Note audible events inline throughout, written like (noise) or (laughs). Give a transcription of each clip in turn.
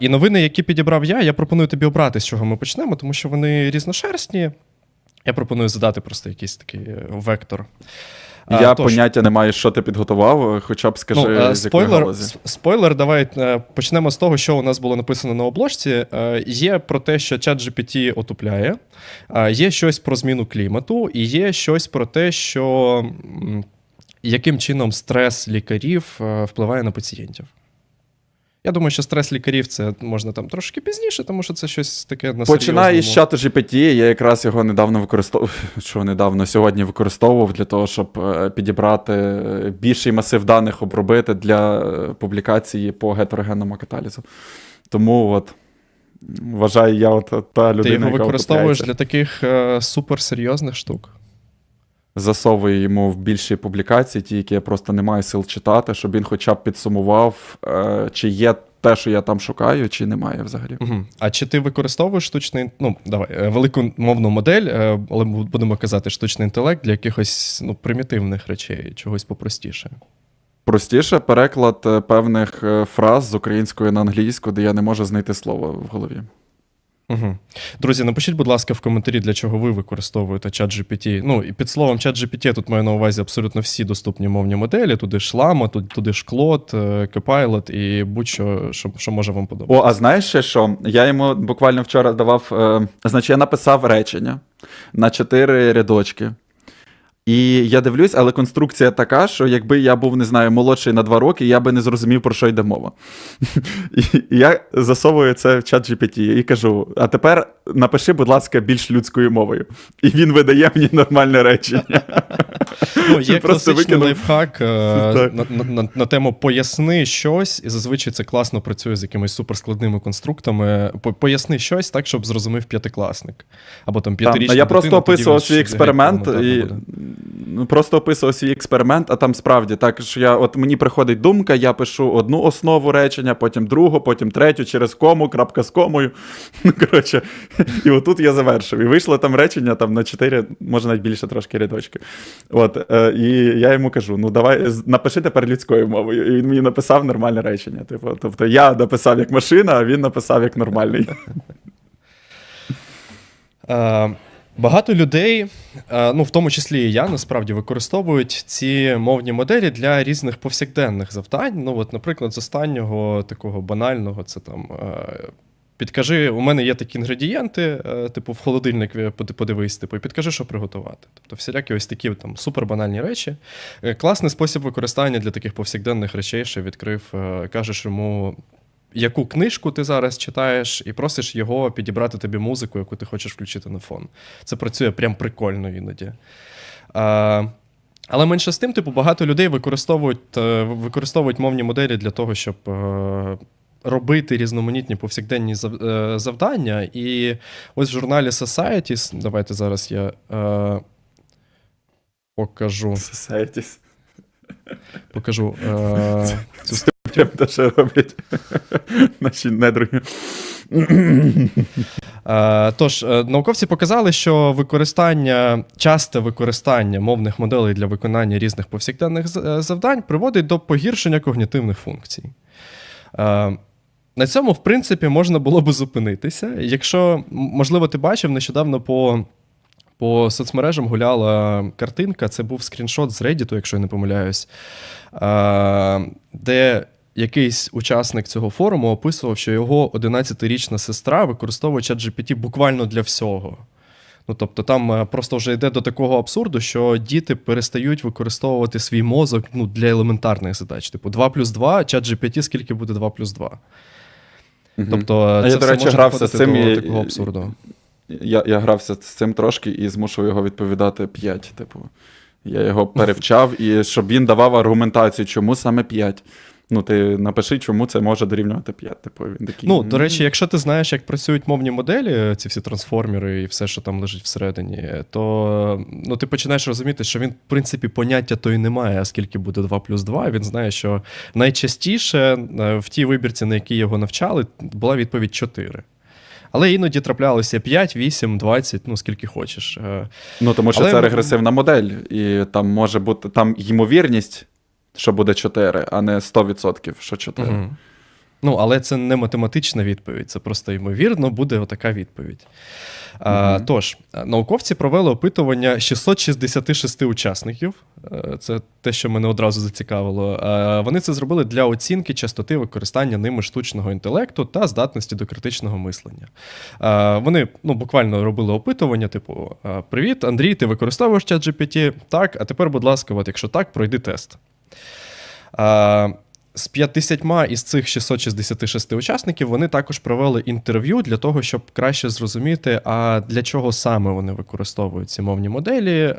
І новини, які підібрав я, я пропоную тобі обрати, з чого ми почнемо, тому що вони різношерстні. Я пропоную задати просто якийсь такий е, вектор. Я тож, поняття не маю, що ти підготував, хоча б скажи, ну, е, з якої галузі. спойлер, давай е, почнемо з того, що у нас було написано на обложці. Є про те, що чат GPT отупляє, є щось про зміну клімату, і є щось про те, що яким чином стрес лікарів впливає на пацієнтів. Я думаю, що стрес лікарів це можна там трошки пізніше, тому що це щось таке на Починаю з чату GPT, я якраз його недавно використовував, (laughs) що недавно сьогодні використовував для того, щоб е, підібрати е, більший масив даних, обробити для е, публікації по гетерогенному каталізу. Тому от вважаю, я от та людина, Ти його використовуєш для таких е, суперсерйозних штук. Засовую йому в більші публікації, ті, які я просто не маю сил читати, щоб він хоча б підсумував, е, чи є те, що я там шукаю, чи немає взагалі. Угу. А чи ти використовуєш штучний, ну давай, е, велику мовну модель, е, але бу- будемо казати штучний інтелект для якихось ну, примітивних речей, чогось попростіше. Простіше переклад певних фраз з української на англійську, де я не можу знайти слово в голові. Угу. Друзі, напишіть, будь ласка, в коментарі, для чого ви використовуєте чат GPT. Ну, і під словом чат GPT тут маю на увазі абсолютно всі доступні мовні моделі. Туди ж лама, туди, туди ж Клод, кепайлот і будь-що, що, що може вам О, а знаєш ще що? Я йому буквально вчора давав. Е, значить, я написав речення на чотири рядочки. І я дивлюсь, але конструкція така, що якби я був, не знаю, молодший на два роки, я би не зрозумів, про що йде мова. (laughs) І я засовую це в чат GPT і кажу: а тепер напиши, будь ласка, більш людською мовою. І він видає мені нормальне речення. Ну, є просто класичний лайфхак е, (laughs) на, на, на, на тему поясни щось, і зазвичай це класно працює з якимись суперскладними конструктами. Поясни щось так, щоб зрозумів п'ятикласник. Або там Там, п'ятирічна я просто описував свій експеримент і ну, просто описував свій експеримент, а там справді так, що я от мені приходить думка, я пишу одну основу речення, потім другу, потім третю через кому, крапка з комою. (laughs) Ну, коротше, і отут я завершив. І вийшло там речення там на чотири, може навіть більше трошки рядочки. От, е, і я йому кажу: ну давай напиши тепер людською мовою. І він мені написав нормальне речення. Типу, тобто я написав як машина, а він написав як нормальний. (laughs) Багато людей, е, ну в тому числі і я, насправді використовують ці мовні моделі для різних повсякденних завдань. Ну, от, наприклад, з останнього такого банального, це там. е, Підкажи, у мене є такі інгредієнти, е, типу, в холодильник подивись, типу, і підкажи, що приготувати. Тобто, всілякі ось такі там супербанальні речі. Класний спосіб використання для таких повсякденних речей, що відкрив, кажеш йому, яку книжку ти зараз читаєш, і просиш його підібрати тобі музику, яку ти хочеш включити на фон. Це працює прям прикольно іноді. А, але менше з тим, типу, багато людей використовують, е, використовують мовні моделі для того, щоб е, робити різноманітні повсякденні е, завдання. І ось в журналі Societies, давайте зараз я е, покажу, Societies. покажу е, Прям те, роблять (laughs) наші недруги. Е, Тож, е, науковці показали, що використання, часте використання мовних моделей для виконання різних повсякденних е, завдань приводить до погіршення когнітивних функцій. На цьому, в принципі, можна було би зупинитися. Якщо, можливо, ти бачив, нещодавно по, по соцмережам гуляла картинка, це був скріншот з Reddit, якщо я не помиляюсь, де якийсь учасник цього форуму описував, що його 11-річна сестра використовує ChatGPT буквально для всього. Ну, тобто там е, просто вже йде до такого абсурду, що діти перестають використовувати свій мозок ну, для елементарних задач. Типу 2 плюс 2, чат GPT, скільки буде 2 плюс 2. Тобто, А це я, до речі, грався з цим до такого абсурду. Я, я грався з цим трошки і змушував його відповідати 5. Типу, я його (laughs) перевчав, і щоб він давав аргументацію, чому саме 5. Ну, ти напиши, чому це може дорівнювати 5. Типу, він такий. Ну, до речі, якщо ти знаєш, як працюють мовні моделі, ці всі трансформери і все, що там лежить всередині, то ну, ти починаєш розуміти, що він, в принципі, поняття то й не має, а скільки буде 2 плюс 2. Він знає, що найчастіше е, в тій вибірці, на якій його навчали, була відповідь 4. Але іноді траплялося 5, 8, 20, ну скільки хочеш. Е, ну тому що Але- це регресивна модель, і там може бути там ймовірність, що буде 4, а не 100%, що 4. Мгм. Ну, але це не математична відповідь, це просто ймовірно буде отака відповідь. А, тож, науковці провели опитування 666 учасників. Е, Це те, що мене одразу зацікавило. А, Вони це зробили для оцінки частоти використання ними штучного інтелекту та здатності до критичного мислення. А, Вони ну, буквально робили опитування: типу: Привіт, Андрій, ти використовуєш ChatGPT? Так, а тепер, будь ласка, от, якщо так, пройди тест. З 50 із цих 666 учасників вони також провели інтерв'ю для того, щоб краще зрозуміти, а для чого саме вони використовують ці мовні моделі,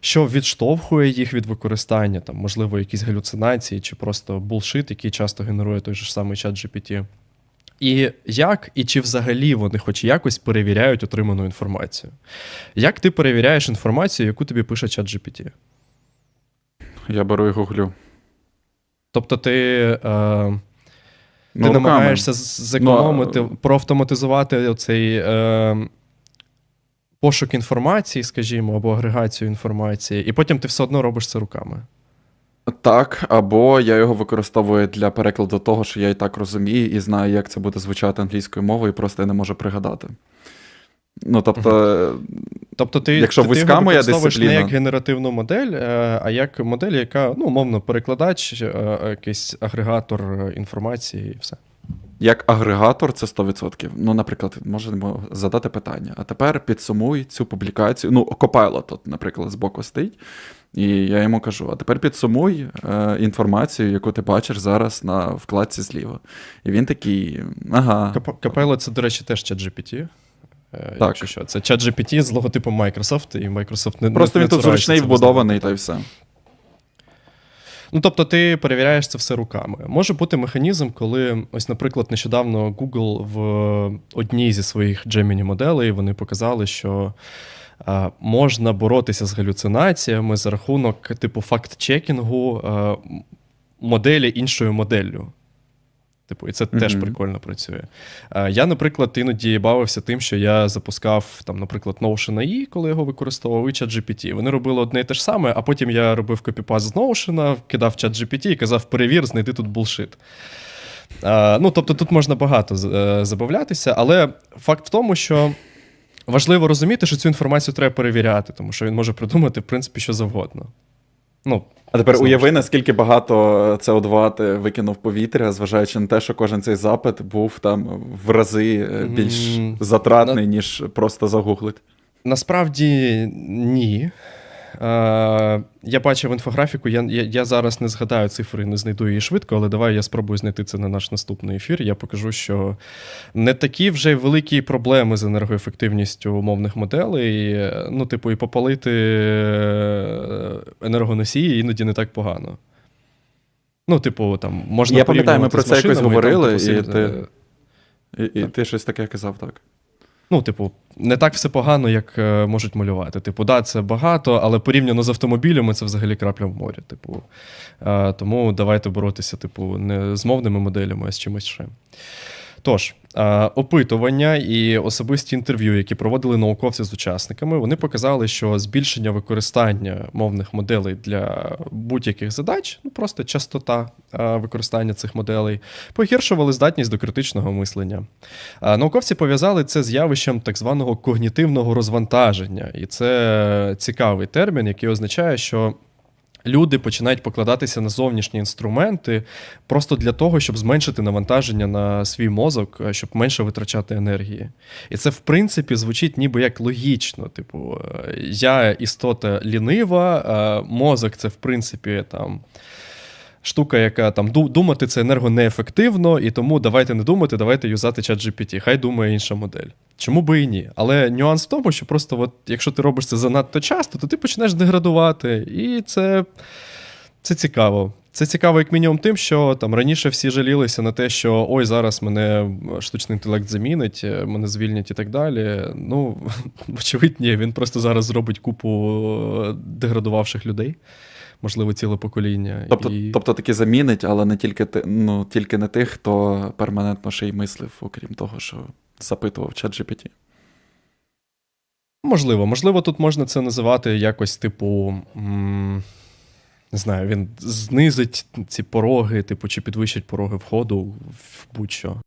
що відштовхує їх від використання, там, можливо, якісь галюцинації чи просто булшит, який часто генерує той же самий чат GPT. І як і чи взагалі вони хоч якось перевіряють отриману інформацію? Як ти перевіряєш інформацію, яку тобі пише чат GPT? Я беру і гуглю. Тобто ти, е, ти Ну, намагаєшся зекономити, Ну, проавтоматизувати оцей е, пошук інформації, скажімо, або агрегацію інформації, і потім ти все одно робиш це руками. Так, або я його використовую для перекладу того, що я і так розумію, і знаю, як це буде звучати англійською мовою, і просто я не можу пригадати. Ну, тобто, Тобто, ти, Якщо ти, вузька ти моя використовуєш не як генеративну модель, е, а як модель, яка, ну, умовно, перекладач, е, якийсь агрегатор інформації і все. як агрегатор, це 100%. Ну, наприклад, можемо задати питання. А тепер підсумуй цю публікацію. Ну, Copilot, от, наприклад, збоку стоїть. І я йому кажу: а тепер підсумуй е, інформацію, яку ти бачиш зараз на вкладці зліва. І він такий, ага. Кап- це, до речі, теж ChatGPT. Е, Так. Якщо що. Це ChatGPT з логотипом Microsoft, і Microsoft не Просто не, він тут зручний, вбудований, та й все. Ну, тобто, ти перевіряєш це все руками. Може бути механізм, коли, ось, наприклад, нещодавно Google в одній зі своїх Gemini моделей вони показали, що можна боротися з галюцинаціями за рахунок, типу, факт-чекінгу моделі іншою моделлю. Типу, і це теж прикольно працює. А, Я, наприклад, іноді бавився тим, що я запускав, там, наприклад, Notion AI, коли його використовував, і ChatGPT. Вони робили одне і те ж саме, а потім я робив копіпаст з Notion, кидав ChatGPT і казав: перевір, знайди тут булшит. А, ну, тобто тут можна багато е, забавлятися, але факт в тому, що важливо розуміти, що цю інформацію треба перевіряти, тому що він може придумати, в принципі, що завгодно. Ну, А тепер Знову уяви, наскільки багато CO2 ти викинув повітря, зважаючи на те, що кожен цей запит був там в рази е, більш затратний, ніж просто загуглити. Насправді ні. Е, я бачив інфографіку, я, я, я зараз не згадаю цифри, не знайду її швидко, але давай я спробую знайти це на наш наступний ефір. Я покажу, що не такі вже великі проблеми з енергоефективністю умовних моделей. Ну, типу, і попалити е, енергоносії іноді не так погано. Ну, типу, там можна Я пам'ятаю, ми про це якось і там, говорили, типу, і ти- І, і ти щось таке казав, так. Ну, типу, не так все погано, як е, можуть малювати. Типу, да, це багато, але порівняно з автомобілями це взагалі крапля в морі. Типу, е, тому давайте боротися, типу, не з мовними моделями, а з чимось ще. Тож, е, опитування і особисті інтерв'ю, які проводили науковці з учасниками, вони показали, що збільшення використання мовних моделей для будь-яких задач, ну просто частота е, використання цих моделей, погіршували здатність до критичного мислення. Науковці пов'язали це з явищем так званого когнітивного розвантаження, і це цікавий термін, який означає, що. Люди починають покладатися на зовнішні інструменти просто для того, щоб зменшити навантаження на свій мозок, е, щоб менше витрачати енергії. І це, в принципі, звучить ніби як логічно. Типу, е, я істота лінива, мозок це, в принципі, там штука, яка там думати це енергонеефективно, і тому давайте не думати, давайте юзати чат GPT. Хай думає інша модель. Чому би і ні? Але нюанс в тому, що просто, от, якщо ти робиш це занадто часто, то ти почнеш деградувати. І це, це цікаво. Це цікаво, як мінімум, тим, що там раніше всі жалілися на те, що ой, зараз мене штучний інтелект замінить, е, мене звільнять і так далі. Ну, (laughs) вочевидь, ні, він просто зараз зробить купу е, деградувавших людей, можливо, ціле покоління. Тобто, і... тобто таки замінить, але не тільки, ну, тільки не тих, хто перманентно ще й мислив, окрім того, що запитував чат GPT. Можливо, можливо, тут можна це називати якось, типу. м, не знаю, він знизить ці пороги, типу, чи підвищить пороги входу в будь-що.